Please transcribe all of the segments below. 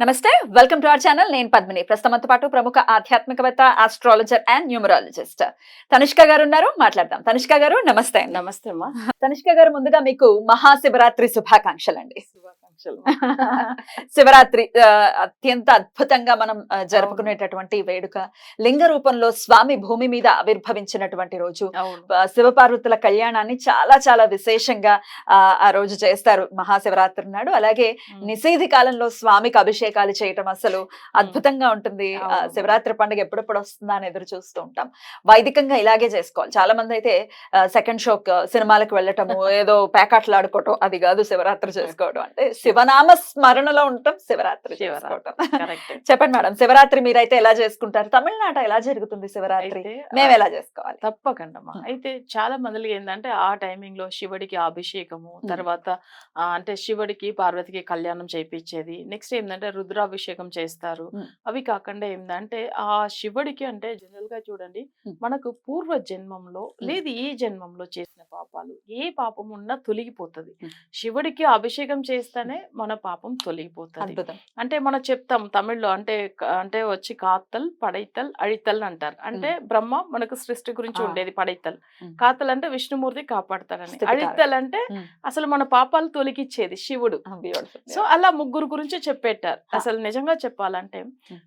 నమస్తే welcome to our channel. నేను పద్మిని. ప్రస్తుతంతో పాటు ప్రముఖ ఆధ్యాత్మికవేత్త ఆస్ట్రాలజర్ అండ్ న్యూమరాలజిస్ట్ తనిష్క గారు ఉన్నారు. మాట్లాడదాం. తనిష్క గారు నమస్తే. నమస్తే అమ్మా. తనిష్క గారు ముందుగా మీకు మహాశివరాత్రి శుభాకాంక్షలు. అండి శివరాత్రి అత్యంత అద్భుతంగా మనం జరుపుకునేటటువంటి వేడుక. లింగ రూపంలో స్వామి భూమి మీద ఆవిర్భవించినటువంటి రోజు. శివపార్వతుల కళ్యాణాన్ని చాలా చాలా విశేషంగా ఆ రోజు చేస్తారు మహాశివరాత్రి నాడు. అలాగే నిషేధి కాలంలో స్వామికి అభిషేకాలు చేయటం అసలు అద్భుతంగా ఉంటుంది. శివరాత్రి పండుగ ఎప్పుడెప్పుడు వస్తుందా అని ఎదురు చూస్తూ ఉంటాం. వైదికంగా ఇలాగే చేసుకోవాలి. చాలా మంది అయితే సెకండ్ షోక్ సినిమాలకు వెళ్ళటము ఏదో ప్యాకెట్లు ఆడుకోవటం అది కాదు శివరాత్రి చేసుకోవడం అంటే శివనామ స్మరణలో ఉండటం శివరాత్రి. చేసుకోవటం చెప్పండి మేడం శివరాత్రి మీరైతే ఎలా చేసుకుంటారు తమిళనాట ఎలా జరుగుతుంది శివరాత్రి మేము ఎలా చేసుకోవాలి తప్పకండమ్మా ఉమ్. అయితే చాలా మందికి ఏంటంటే ఆ టైమింగ్లో శివుడికి అభిషేకము. తర్వాత అంటే శివుడికి పార్వతికి కళ్యాణం చేయించేది నెక్స్ట్ ఏంటంటే రుద్రాభిషేకం చేస్తారు. అవి కాకుండా ఏంటంటే ఆ శివుడికి అంటే జనరల్గా చూడండి. మనకు పూర్వ జన్మంలో లేదు ఈ జన్మంలో చేసిన పాపాలు ఏ పాపం ఉన్నా తొలగిపోతుంది. శివుడికి అభిషేకం చేస్తేనే మన పాపం తొలగిపోతుంది అంటే మనం చెప్తాం తమిళ్ళో అంటే అంటే వచ్చి కాత్తల్ పడైతల్ అழிతల్ అంటారు అంటే బ్రహ్మ మనకు సృష్టి గురించి. ఉండేది పడైతల్. కాతల్ అంటే విష్ణుమూర్తి కాపాడతాడని. అழிతల్ అంటే. అసలు మన పాపాలు తొలగిచ్చేది శివుడు. సో అలా ముగ్గురు గురించి చెప్పేటారు. అసలు నిజంగా చెప్పాలంటే.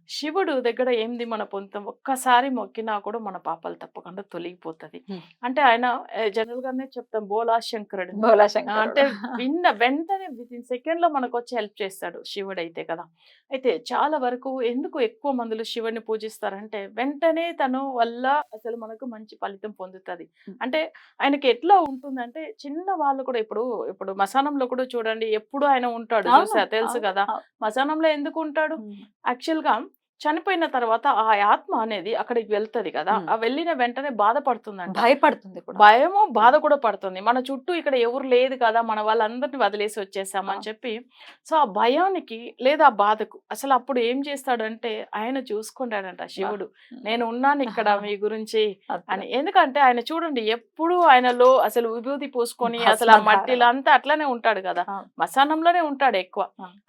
శివుడు దగ్గర ఏంది మన పొంతం ఒక్కసారి మొక్కినా కూడా మన పాపాలు తప్పకుండా తొలగిపోతది. అంటే ఆయన జనరల్ గానే చెప్తాం బోలా శంకరుడు భోలా ఆ, శంకరుడు. అంటే విన్న వెంటనే విత్ ఇన్ సెకండ్ లో మనకు వచ్చి హెల్ప్ చేస్తాడు శివుడు అయితే కదా అయితే చాలా వరకు ఎందుకు ఎక్కువ మందులు శివుడిని పూజిస్తారంటే వెంటనే తను వల్ల అసలు మనకు మంచి ఫలితం పొందుతుంది. అంటే ఆయనకి ఎట్లా ఉంటుందంటే చిన్న వాళ్ళు కూడా ఇప్పుడు ఇప్పుడు మసానంలో కూడా చూడండి ఎప్పుడు ఆయన ఉంటాడు చూసా తెలుసు కదా. మసానంలో ఎందుకు ఉంటాడు ఉమ్. చనిపోయిన తర్వాత ఆ ఆత్మ అనేది అక్కడికి వెళ్తది కదా. ఆ వెళ్ళిన వెంటనే బాధపడుతుందంట భయపడుతుంది భయము బాధ కూడా పడుతుంది మన చుట్టూ ఇక్కడ ఎవరు లేదు కదా మన వాళ్ళందరిని వదిలేసి వచ్చేసామని. చెప్పి సో ఆ భయానికి లేదా ఆ బాధకు అసలు అప్పుడు ఏం చేస్తాడంటే ఆయన చూసుకుంటాడంట శివుడు నేను ఉన్నాను ఇక్కడ మీ గురించి. అని ఎందుకంటే ఆయన చూడండి ఎప్పుడు ఆయనలో అసలు విభూతి పూసుకొని అసలు ఆ. మట్టిలో అంతా అట్లానే ఉంటాడు కదా. మసానంలోనే ఉంటాడు ఎక్కువ.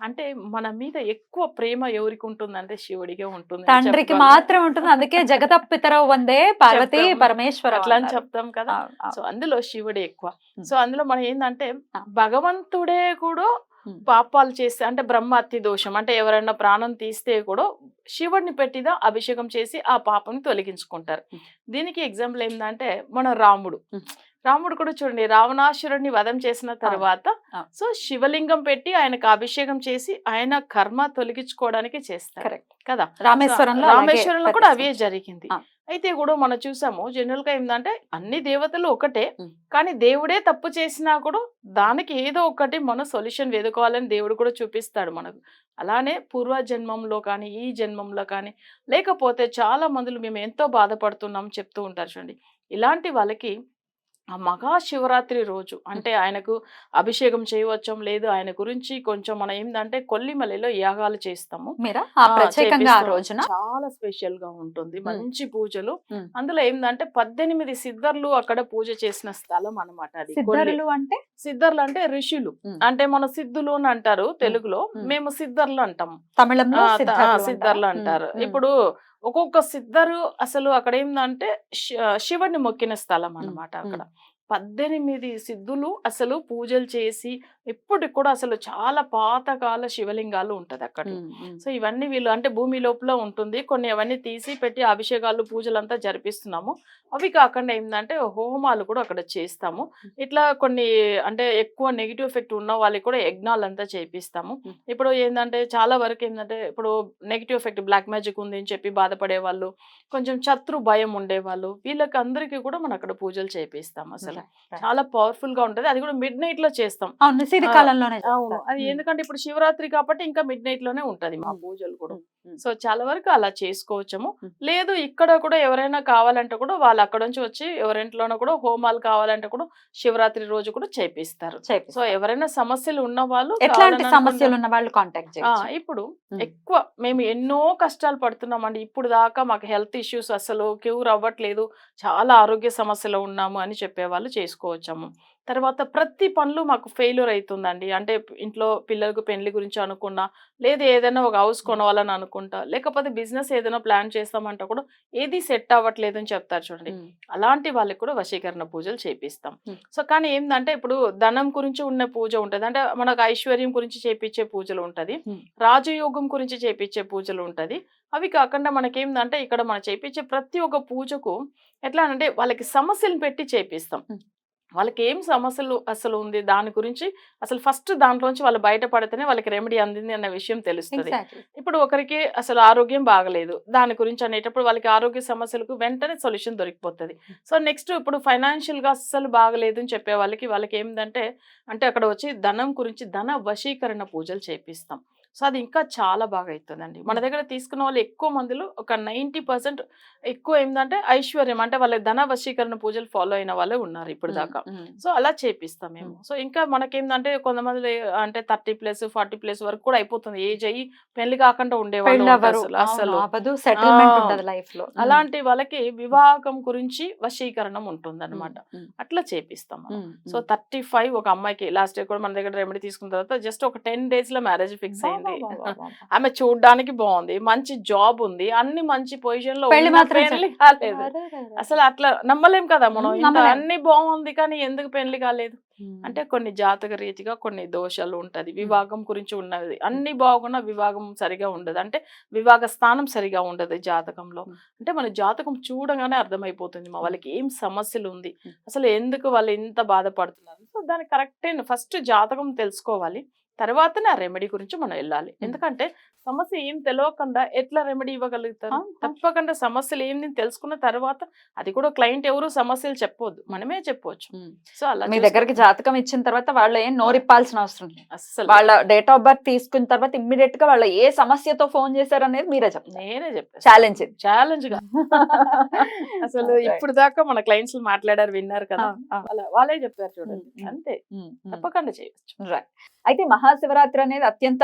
అంటే మన మీద ఎక్కువ ప్రేమ ఎవరికి ఉంటుందంటే శివుడికే ఉంటుంది తండ్రికి. మాత్రం ఉంటుంది అందుకే జగతపితరవు వందే పార్వతి. పరమేశ్వర అట్లా అని చెప్తాం కదా సో అందులో శివుడే ఎక్కువ. సో అందులో మనం ఏంటంటే. భగవంతుడే కూడా. పాపాలు చేస్తే అంటే బ్రహ్మ అతి దోషం అంటే ఎవరైనా ప్రాణం తీస్తే కూడా శివుడిని పెట్టిదా అభిషేకం చేసి ఆ పాపం తొలగించుకుంటారు. దీనికి ఎగ్జాంపుల్ ఏంటంటే మన రాముడు. రాముడు కూడా చూడండి రావణాసురుడిని వధం చేసిన తర్వాత. సో శివలింగం పెట్టి ఆయనకు అభిషేకం చేసి ఆయన కర్మ తొలగించుకోవడానికి చేస్తారు కదా రామేశ్వరంలో రామేశ్వరంలో కూడా అవే. జరిగింది. అయితే కూడా మనం చూసాము జనరల్గా ఏంటంటే అన్ని దేవతలు ఒకటే. కానీ దేవుడే తప్పు చేసినా కూడా దానికి ఏదో ఒకటి మన సొల్యూషన్ వెతుకోవాలని దేవుడు కూడా చూపిస్తాడు మనకు అలానే పూర్వ జన్మంలో కానీ ఈ జన్మంలో కానీ లేకపోతే చాలా మందులు మేము ఎంతో బాధపడుతున్నాం చెప్తూ ఉంటారు చూడండి ఇలాంటి వాళ్ళకి ఆ మహాశివరాత్రి రోజు. అంటే ఆయనకు అభిషేకం చేయవచ్చం లేదు. ఆయన గురించి కొంచెం మనం ఏంటంటే కొల్లిమలలో యాగాలు చేస్తాము. రోజున? చాలా స్పెషల్గా ఉంటుంది. మంచి పూజలు. అందులో ఏంటంటే పద్దెనిమిది సిద్ధర్లు అక్కడ పూజ చేసిన స్థలం అన్నమాట అది. సిద్ధరులు అంటే? సిద్ధర్లు అంటే ఋషులు. అంటే మన సిద్ధులు అని అంటారు తెలుగులో. మేము సిద్ధర్లు అంటాం. తమిళంలో సిద్ధరులు అంటారా? ఇప్పుడు ఒక్కొక్క సిద్ధరు అసలు అక్కడ ఏంటంటే శివుడిని మొక్కిన స్థలం అన్నమాట అక్కడ. పద్దెనిమిది సిద్ధులు అసలు పూజలు చేసి ఇప్పటికి కూడా అసలు చాలా పాతకాల శివలింగాలు ఉంటది అక్కడ. సో ఇవన్నీ వీళ్ళు అంటే భూమి లోపల ఉంటుంది. కొన్ని అవన్నీ తీసి పెట్టి అభిషేకాలు పూజలంతా జరిపిస్తున్నాము. అవి కాకుండా ఏంటంటే హోమాలు కూడా అక్కడ చేస్తాము. ఇట్లా కొన్ని అంటే ఎక్కువ నెగిటివ్ ఎఫెక్ట్ ఉన్న వాళ్ళకి కూడా యజ్ఞాలంతా చేపిస్తాము. ఇప్పుడు ఏంటంటే చాలా వరకు ఏంటంటే ఇప్పుడు నెగిటివ్ ఎఫెక్ట్ బ్లాక్ మ్యాజిక్ ఉంది అని చెప్పి బాధపడే వాళ్ళు కొంచెం శత్రు భయం ఉండేవాళ్ళు వీళ్ళకి అందరికీ కూడా మనం అక్కడ పూజలు చేపిస్తాం అసలు. అసలు. చాలా పవర్ఫుల్గా ఉంటది అది కూడా మిడ్ నైట్లో చేస్తాం అవును అవును అది. ఎందుకంటే ఇప్పుడు శివరాత్రి కాబట్టి ఇంకా మిడ్ నైట్లోనే ఉంటది మా. పూజలు కూడా. సో చాలా వరకు అలా చేసుకోవచ్చము. లేదు ఇక్కడ కూడా ఎవరైనా కావాలంటే కూడా వాళ్ళు అక్కడ నుంచి వచ్చి ఎవరింట్లోనూ కూడా హోమాలు కావాలంటే కూడా శివరాత్రి రోజు కూడా చేపిస్తారు సో. ఎవరైనా సమస్యలు ఉన్న వాళ్ళు ఎట్లాంటి సమస్యలు ఉన్న వాళ్ళు కాంటాక్ట్ ఇప్పుడు. ఎక్కువ మేము ఎన్నో కష్టాలు పడుతున్నామండి ఇప్పుడు దాకా మాకు హెల్త్ ఇష్యూస్ అసలు క్యూర్ అవ్వట్లేదు చాలా ఆరోగ్య సమస్యలు ఉన్నాము అని చెప్పేవాళ్ళు చేసుకోవచ్చాము తర్వాత ప్రతి పనులు మాకు ఫెయిల్యూర్ అవుతుందండి అంటే ఇంట్లో పిల్లలకు పెళ్ళి గురించి అనుకున్నా లేదు ఏదైనా ఒక హౌస్ కొనవాలని అనుకుంటా లేకపోతే బిజినెస్ ఏదైనా ప్లాన్ చేస్తామంటే కూడా ఏది సెట్ అవ్వట్లేదు అని చెప్తారు చూడండి. అలాంటి వాళ్ళకి కూడా వశీకరణ పూజలు చేపిస్తాం. సో కానీ ఏంటంటే ఇప్పుడు ధనం గురించి ఉన్న పూజ ఉంటది అంటే మనకు ఐశ్వర్యం గురించి చేపించే పూజలు ఉంటది. రాజయోగం గురించి చేపించే పూజలు ఉంటది అవి కాకుండా మనకేందంటే ఇక్కడ మనం చేపించే ప్రతి ఒక్క పూజకు ఎట్లా అంటే వాళ్ళకి సమస్యలు పెట్టి చేపిస్తాం. వాళ్ళకి ఏం సమస్యలు అసలు ఉంది? దాని గురించి అసలు ఫస్ట్ దాంట్లోంచి వాళ్ళు బయటపడితేనే వాళ్ళకి రెమెడీ అందింది అన్న విషయం తెలుస్తుంది. ఇప్పుడు ఒకరికి అసలు ఆరోగ్యం బాగలేదు. దాని గురించి అనేటప్పుడు వాళ్ళకి ఆరోగ్య సమస్యలకు వెంటనే సొల్యూషన్ దొరికిపోతుంది. సో నెక్స్ట్ ఇప్పుడు ఫైనాన్షియల్గా అస్సలు బాగలేదు అని చెప్పే వాళ్ళకి వాళ్ళకి ఏంటంటే అంటే అక్కడ వచ్చి ధనం గురించి ధన వశీకరణ పూజలు చేపిస్తాం. సో అది ఇంకా చాలా బాగా అవుతుందండి మన దగ్గర తీసుకున్న వాళ్ళు ఎక్కువ మందిలో ఒక నైంటీ పర్సెంట్ ఎక్కువ ఏంటంటే ఐశ్వర్యం అంటే వాళ్ళ ధన వశీకరణ పూజలు ఫాలో అయిన వాళ్ళే ఉన్నారు ఇప్పుడు దాకా. సో అలా చేపిస్తాం మేము. సో ఇంకా మనకేందంటే కొంతమంది అంటే థర్టీ ప్లస్ ఫార్టీ ప్లస్ వరకు కూడా అయిపోతుంది. ఏజ్ అయ్యి పెళ్ళి కాకుండా ఉండేవాళ్ళు. అసలు. అలాంటి వాళ్ళకి వివాహం గురించి వశీకరణం ఉంటుంది అనమాట అట్లా చేపిస్తాం సో. థర్టీ ఫైవ్ ఒక అమ్మాయికి లాస్ట్ ఇయర్ కూడా మన దగ్గర రెమెడీ తీసుకున్న తర్వాత జస్ట్ ఒక టెన్ డేస్లో మ్యారేజ్ ఫిక్స్ అయింది. బా, బా, బా, బా. ఆమె చూడడానికి బాగుంది. మంచి జాబ్ ఉంది. అన్ని మంచి పొజిషన్లో పెళ్ళి కాలేదు. అసలు అట్లా నమ్మలేం కదా మనం. అన్ని బాగుంది కానీ ఎందుకు పెళ్ళి కాలేదు. అంటే కొన్ని జాతక రీతిగా కొన్ని దోషాలు ఉంటది. వివాహం గురించి ఉన్నది. అన్ని బాగున్నా వివాహం సరిగా ఉండదు. అంటే వివాహ స్థానం సరిగా ఉండదు జాతకంలో. అంటే మన జాతకం చూడగానే అర్థమైపోతుంది మా వాళ్ళకి ఏం సమస్యలు ఉంది. అసలు ఎందుకు వాళ్ళు ఇంత బాధపడుతున్నారు? సో దాని కరెక్ట్. ఫస్ట్ జాతకం తెలుసుకోవాలి. తర్వాతనే ఆ రెమెడీ గురించి మనం వెళ్ళాలి. ఎందుకంటే సమస్య ఏం తెలియకుండా ఎట్లా రెమెడీ ఇవ్వగలుగుతారు. తప్పకుండా సమస్యలు ఏంది తెలుసుకున్న తర్వాత అది కూడా క్లయింట్ ఎవరు సమస్యలు చెప్పొద్దు. మనమే చెప్పొచ్చు. ఉమ్. సో అలా మీ దగ్గరికి జాతకం ఇచ్చిన తర్వాత వాళ్ళు ఏం నోరిప్పాల్సిన అవసరం లేదు. అస్సలు. వాళ్ళ డేట్ ఆఫ్ బర్త్ తీసుకున్న తర్వాత ఇమ్మీడియట్గా వాళ్ళ ఏ సమస్యతో ఫోన్ చేశారు అనేది మీరే చెప్తారు. నేనే చెప్పాను ఛాలెంజ్ ఛాలెంజ్గా. అసలు. ఇప్పుడు దాకా మన క్లయింట్స్ మాట్లాడారు విన్నారు కదా. వాళ్ళ- వాళ్ళే చెప్పారు చూడండి. అంతే. తప్పకుండా చేయొచ్చు. రైట్ అయితే మహాశివరాత్రి అనేది అత్యంత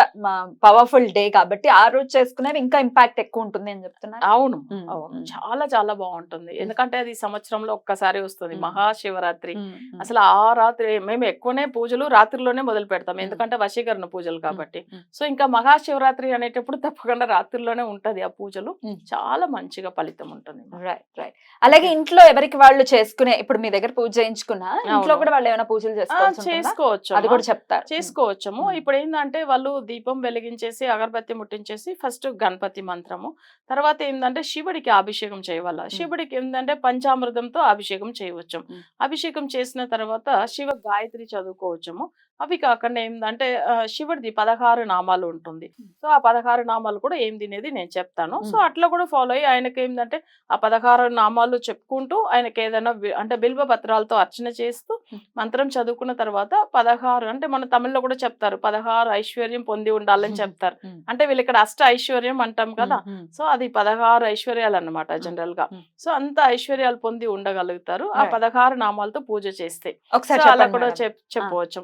పవర్ఫుల్ డే కాబట్టి ఆ రోజు చేసుకునేవి ఇంకా ఇంపాక్ట్ ఎక్కువ ఉంటుంది అని చెప్తున్నారు అవును అవును. చాలా చాలా బాగుంటుంది ఎందుకంటే అది సంవత్సరంలో ఒక్కసారి వస్తుంది. మహాశివరాత్రి. అసలు ఆ రాత్రి మేము ఎక్కువనే పూజలు రాత్రిలోనే మొదలు పెడతాం. ఎందుకంటే వశీకరణ పూజలు కాబట్టి. సో ఇంకా మహాశివరాత్రి అనేటప్పుడు తప్పకుండా రాత్రిలోనే ఉంటది ఆ పూజలు. చాలా మంచిగా ఫలితం ఉంటుంది రైట్ రైట్ అలాగే ఇంట్లో ఎవరికి వాళ్ళు చేసుకునే ఇప్పుడు మీ దగ్గర పూజ చేయించుకున్నా ఇంట్లో. కూడా వాళ్ళు ఏమైనా పూజలు చేసుకోవచ్చు చేసుకోవచ్చు అది. కూడా చెప్తారు చేసుకోవచ్చము మ్మ్. ఇప్పుడు ఏంటంటే వాళ్ళు దీపం వెలిగించేసి అగరబత్తి ముట్టించేసి ఫస్ట్ గణపతి మంత్రము. తర్వాత ఏంటంటే శివుడికి అభిషేకం చేయవల్ల. శివుడికి ఏంటంటే పంచామృతంతో అభిషేకం చేయవచ్చు. అభిషేకం చేసిన తర్వాత శివ గాయత్రి చదువుకోవచ్చము. అవి కాకుండా ఏంటంటే శివుడిది పదహారు నామాలు ఉంటుంది సో ఆ పదహారు నామాలు కూడా ఏం తినేది నేను చెప్తాను సో. అట్లా కూడా ఫాలో అయ్యి ఆయనకి ఏంటంటే ఆ పదహారు నామాలు చెప్పుకుంటూ ఆయనకి ఏదైనా అంటే బిల్వ పత్రాలతో అర్చన చేస్తూ. మంత్రం చదువుకున్న తర్వాత పదహారు అంటే మన తమిళ్ళో కూడా చెప్తారు పదహారు ఐశ్వర్యం పొంది ఉండాలని. చెప్తారు. అంటే వీళ్ళు ఇక్కడ అష్ట ఐశ్వర్యం అంటాం కదా. సో అది పదహారు ఐశ్వర్యాలు అన్నమాట మ్మ్. జనరల్గా. సో అంత ఐశ్వర్యాలు పొంది ఉండగలుగుతారు ఆ. పదహారు నామాలతో పూజ చేస్తే ఒకసారి అలా కూడా చెప్పవచ్చు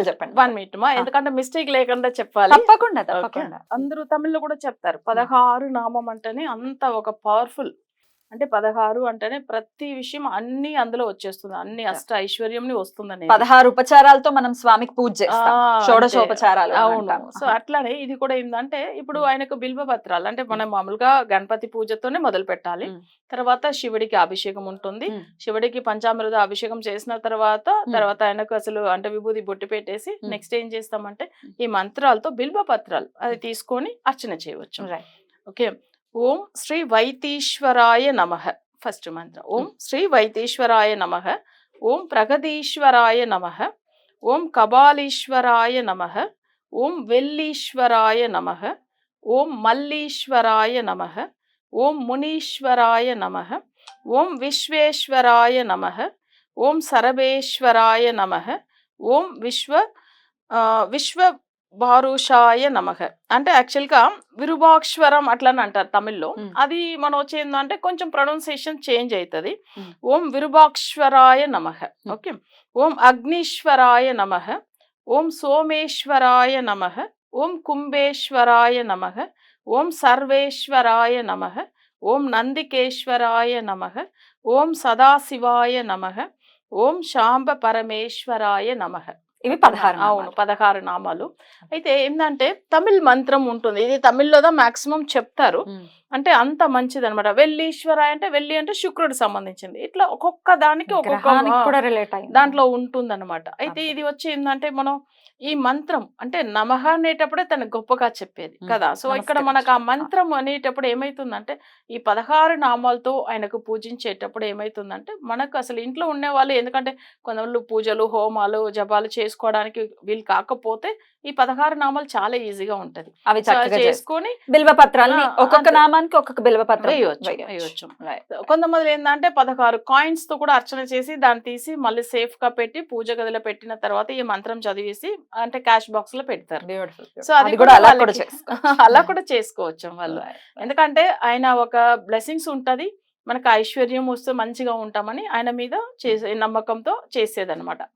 నామాలు చెప్పండి. వన్ మినిట్ మా. ఎందుకంటే మిస్టేక్ లేకుండా చెప్పాలి. తప్పకుండా. తప్పకుండా. అందరూ తమిళ్ళో కూడా చెప్తారు. పదహారు నామం అంటేనే అంత ఒక పవర్ఫుల్ అంటే పదహారు అంటేనే ప్రతి విషయం అన్ని అందులో వచ్చేస్తుంది. అన్ని అష్ట ఐశ్వర్యంని వస్తుంది పదహారు ఉపచారాలతో మనం స్వామికి పూజ చేస్తాం. షోడశోపచారాలు అవును. సో అట్లానే ఇది కూడా ఏంటంటే ఇప్పుడు. ఆయనకు బిల్వ పత్రాలు. అంటే మనం మామూలుగా గణపతి పూజతోనే మొదలు పెట్టాలి. తర్వాత శివుడికి అభిషేకం ఉంటుంది. శివుడికి పంచామృత అభిషేకం చేసిన తర్వాత తర్వాత ఆయనకు అసలు అంటే విభూది బొట్టు పెట్టేసి. నెక్స్ట్ ఏం చేస్తామంటే ఈ మంత్రాలతో బిల్వ పత్రాలు అది తీసుకొని అర్చన చేయవచ్చు. ఓకే? ఓం శ్రీ వైతీశ్వరాయ నమ ఫస్ట్ మంత్రం ఓం శ్రీ వైతీశ్వరాయ నమ ఓం ప్రగదీశ్వరాయ నమ ఓం కబాలీశ్వరాయ నమ ఓం వెల్లీశ్వరాయ నమ ఓం మల్లీశ్వరాయ నమ ఓం మునీశ్వరాయ నమ ఓం విశ్వేశ్వరాయ నమ ఓం సరవేశ్వరాయ నమ ఓం విశ్వ ఆ, విశ్వ భారుషాయ నమ. అంటే యాక్చువల్గా విరుబాక్షరం అట్లా అని అంటారు తమిళ్ళో. అది మనం వచ్చేందంటే కొంచెం ప్రొనౌన్సియేషన్ చేంజ్ అవుతుంది. ఓం విరుబాక్షరాయ నమ. ఓకే. ఓం అగ్నీశ్వరాయ నమ. ఓం సోమేశ్వరాయ నమ. ఓం కుంభేశ్వరాయ నమ. ఓం సర్వేశ్వరాయ నమ. ఓం నందికేశ్వరాయ నమ. ఓం సదాశివాయ నమ. ఓం శాంబ పరమేశ్వరాయ నమ. ఇవి పదహారు అవును. పదహారు నామాలు. అయితే ఏంటంటే తమిళ్ మంత్రం ఉంటుంది. ఇది తమిళ్ళోదా మాక్సిమం చెప్తారు. అంటే అంత మంచిది అనమాట వెల్లీశ్వర అంటే వెల్లి అంటే శుక్రుడు సంబంధించింది. ఇట్లా ఒక్కొక్క దానికి ఒక్కొక్క దాంట్లో ఉంటుందన్నమాట. అయితే అదే. ఇది వచ్చి ఏంటంటే మనం ఈ మంత్రం అంటే నమః అనేటప్పుడే తను గొప్పగా చెప్పేది. కదా! సో ఇక్కడ మనకు ఆ మంత్రం అనేటప్పుడు ఏమైతుందంటే ఈ పదహారు నామాలతో ఆయనకు పూజించేటప్పుడు ఏమైతుందంటే మనకు అసలు ఇంట్లో ఉండే వాళ్ళు ఎందుకంటే కొంతమంది పూజలు హోమాలు జపాలు చేసుకోవడానికి వీలు కాకపోతే ఈ పదహారు నామాలు చాలా ఈజీగా ఉంటది అవి చేసుకొని బిల్వ పత్రాలని ఒక్కొక్క. నామానికి ఒక్కొక్క బిల్వ పత్రం వేయవచ్చు. కొంతమంది ఏంటంటే పదహారు కాయిన్స్తో కూడా అర్చన చేసి దాన్ని తీసి మళ్ళీ సేఫ్గా పెట్టి పూజ గదిలో పెట్టిన తర్వాత ఈ మంత్రం చదివేసి అంటే క్యాష్ బాక్స్లో పెడతారు సో. అది కూడా అలా కూడా చేసుకోవచ్చు. అలా కూడా చేసుకోవచ్చు వాళ్ళు. ఎందుకంటే ఆయన ఒక బ్లెస్సింగ్స్ ఉంటది మనకు ఐశ్వర్యం వస్తే మంచిగా ఉంటామని ఆయన మీద చేసే నమ్మకంతో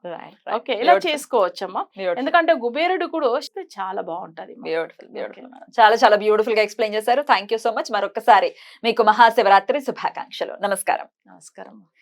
right. ఓకే ఇలా చేసుకోవచ్చమ్మా. ఎందుకంటే కుబేరుడు కూడా వస్తే చాలా బాగుంటది బ్యూటిఫుల్ బ్యూటిఫుల్ చాలా చాలా బ్యూటిఫుల్గా ఎక్స్ప్లెయిన్ చేశారు. థ్యాంక్ యూ సో మచ్ మరొకసారి మీకు మహాశివరాత్రి శుభాకాంక్షలు. నమస్కారం. నమస్కారం.